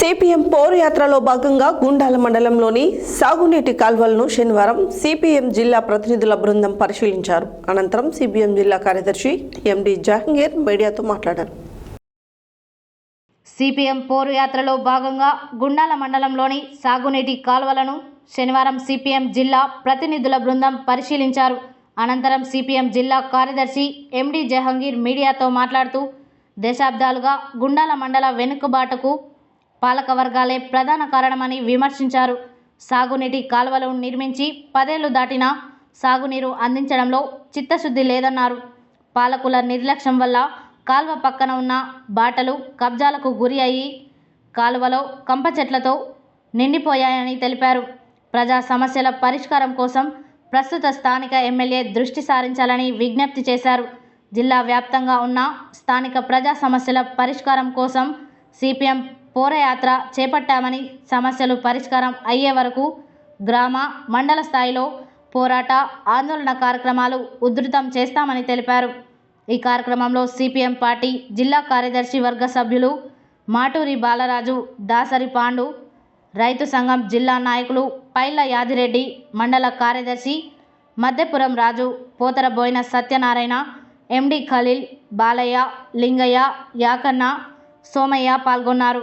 CPM పౌర యాత్రలో భాగంగా గుండాల మండలంలోని సాగునీటి కాల్వలను శనివారం సిపిఎం జిల్లా ప్రతినిధుల బృందం పరిశీలించారు. అనంతరం సిపిఎం జిల్లా కార్యదర్శి ఎండి జహంగీర్ మీడియాతో మాట్లాడారు. సిపిఎం పోరు యాత్రలో భాగంగా గుండాల మండలంలోని సాగునీటి కాలువలను శనివారం సిపిఎం జిల్లా ప్రతినిధుల బృందం పరిశీలించారు. అనంతరం సిపిఎం జిల్లా కార్యదర్శి ఎండి జహంగీర్ మీడియాతో మాట్లాడుతూ దశాబ్దాలుగా గుండాల మండల వెనుకబాటకు పాలక వర్గాలే ప్రధాన కారణమని విమర్శించారు. సాగునీటి కాలువలు నిర్మించి పదేళ్ళు దాటినా సాగునీరు అందించడంలో చిత్తశుద్ధి లేదన్నారు. పాలకుల నిర్లక్ష్యం వల్ల కాల్వ పక్కన ఉన్న బాటలు కబ్జాలకు గురి అయ్యి కాలువలో కంప చెట్లతో నిండిపోయాయని తెలిపారు. ప్రజా సమస్యల పరిష్కారం కోసం ప్రస్తుత స్థానిక ఎమ్మెల్యే దృష్టి సారించాలని విజ్ఞప్తి చేశారు. జిల్లా వ్యాప్తంగా ఉన్న స్థానిక ప్రజా సమస్యల పరిష్కారం కోసం సిపిఎం పోరయాత్ర చేపట్టామని సమస్యలు పరిష్కారం అయ్యే వరకు గ్రామ మండల స్థాయిలో పోరాట ఆందోళన కార్యక్రమాలు ఉధృతం చేస్తామని తెలిపారు. ఈ కార్యక్రమంలో సిపిఎం పార్టీ జిల్లా కార్యదర్శి వర్గ సభ్యులు మాటూరి బాలరాజు దాసరి పాండు రైతు సంఘం జిల్లా నాయకులు పైల యాదిరెడ్డి మండల కార్యదర్శి మద్దెపురం రాజు పోతరబోయిన సత్యనారాయణ ఎండి ఖలీల్ బాలయ్య లింగయ్య యాకన్న సోమయ్య పాల్గొన్నారు.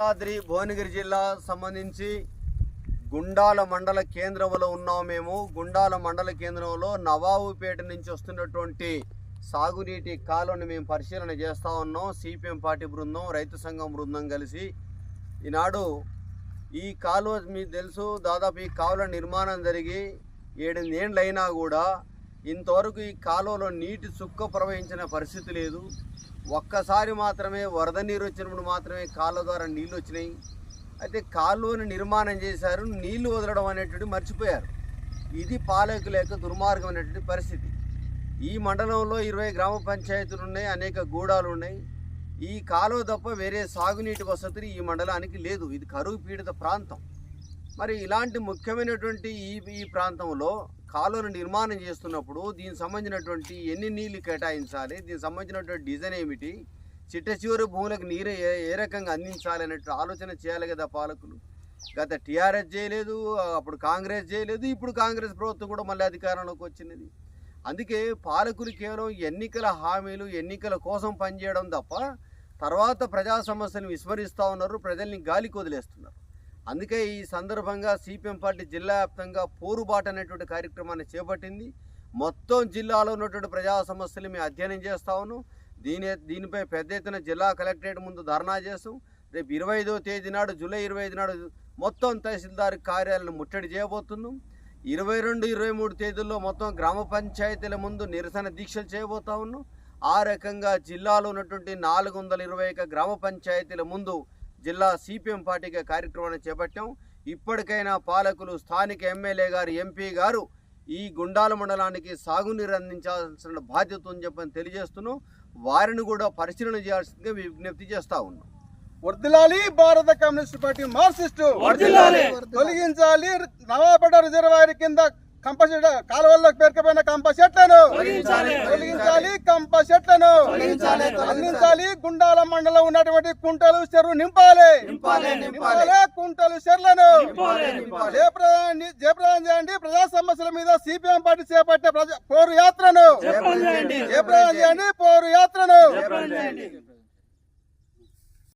యాదాద్రి భువనగిరి జిల్లా సంబంధించి గుండాల మండల కేంద్రంలో ఉన్నాం మేము. గుండాల మండల కేంద్రంలో నవాబుపేట నుంచి వస్తున్నటువంటి సాగునీటి కాలువను మేము పరిశీలన చేస్తూ ఉన్నాం. సిపిఎం పార్టీ బృందం రైతు సంఘం బృందం కలిసి. ఈనాడు ఈ కాలువ మీకు తెలుసు దాదాపు ఈ కాలువ నిర్మాణం జరిగి ఏడెనిమిది అయినా కూడా ఇంతవరకు ఈ కాలువలో నీటి చుక్క ప్రవహించిన పరిస్థితి లేదు. ఒక్కసారి మాత్రమే వరద నీరు వచ్చినప్పుడు మాత్రమే కాలువ ద్వారా నీళ్ళు వచ్చినాయి. అయితే కాలువని నిర్మాణం చేశారు నీళ్ళు వదలడం అనేటువంటి మర్చిపోయారు. ఇది పాలకుల యొక్క దుర్మార్గం అనేటువంటి పరిస్థితి. ఈ మండలంలో ఇరవై గ్రామ పంచాయతీలు ఉన్నాయి అనేక గూడాలు ఉన్నాయి. ఈ కాలువ తప్ప వేరే సాగునీటి వసతి ఈ మండలానికి లేదు. ఇది కరువు పీడిత ప్రాంతం. మరి ఇలాంటి ముఖ్యమైనటువంటి ఈ ఈ ప్రాంతంలో కాలువను నిర్మాణం చేస్తున్నప్పుడు దీనికి సంబంధించినటువంటి ఎన్ని నీళ్ళు కేటాయించాలి? దీనికి సంబంధించినటువంటి డిజైన్ ఏమిటి? చిట్ట చివరి భూములకు నీరు ఏ ఏ రకంగా అందించాలి అన్నట్టు ఆలోచన చేయాలి కదా పాలకులు. గత టీఆర్ఎస్ చేయలేదు అప్పుడు కాంగ్రెస్ చేయలేదు ఇప్పుడు కాంగ్రెస్ ప్రభుత్వం కూడా మళ్ళీ అధికారంలోకి వచ్చినది అందుకే పాలకులు కేవలం ఎన్నికల హామీలు ఎన్నికల కోసం పనిచేయడం తప్ప తర్వాత ప్రజా సమస్యను విస్మరిస్తూ ఉన్నారు ప్రజల్ని గాలికి వదిలేస్తున్నారు. అందుకే ఈ సందర్భంగా సిపిఎం పార్టీ జిల్లా వ్యాప్తంగా పోరుబాట అనేటువంటి కార్యక్రమాన్ని చేపట్టింది. మొత్తం జిల్లాలో ఉన్నటువంటి ప్రజా సమస్యలు మేము అధ్యయనం చేస్తా దీని దీనిపై పెద్ద ఎత్తున జిల్లా కలెక్టరేట్ ముందు ధర్నా చేస్తాం. రేపు ఇరవై తేదీ నాడు జూలై ఇరవై నాడు మొత్తం తహసీల్దార్ కార్యాలయాలను ముట్టడి చేయబోతున్నాం. ఇరవై రెండు ఇరవై మూడు తేదీల్లో మొత్తం గ్రామ పంచాయతీల ముందు నిరసన దీక్షలు చేయబోతా ఉన్నాం. ఆ రకంగా జిల్లాలో ఉన్నటువంటి నాలుగు వందల ఇరవై గ్రామ పంచాయతీల ముందు జిల్లా సిపిఎం పార్టీగా కార్యక్రమాన్ని చేపట్టాం. ఇప్పటికైనా పాలకులు స్థానిక ఎమ్మెల్యే గారు ఎంపీ గారు ఈ గుండాల మండలానికి సాగునీరు అందించాల్సిన బాధ్యత అని చెప్పని తెలియజేస్తున్నాం. వారిని కూడా పరిశీలన చేయాల్సిందిగా విజ్ఞప్తి చేస్తూ ఉన్నాం. వర్దిలాలి భారత కమ్యూనిస్ట్ పార్టీ మార్క్సిస్టు. తొలగించాలి నవాపేట రిజర్వాయర్ కింద కంప చెట్ల కాలువల్లో పేరుకపోయిన కంప చెట్లను. కంప చెట్లను అందించాలి. గుండాల మండలం ఉన్నటువంటి కుంటలు చెరువు నింపాలి. నింపాలి కుంటలు చెర్లను జయప్రదానం చేయండి ప్రజా సమస్యల మీద సిపిఎం పార్టీ చేపట్టే ప్రజా పోరు యాత్రను. జయప్రదానం చేయండి పోరు యాత్రను.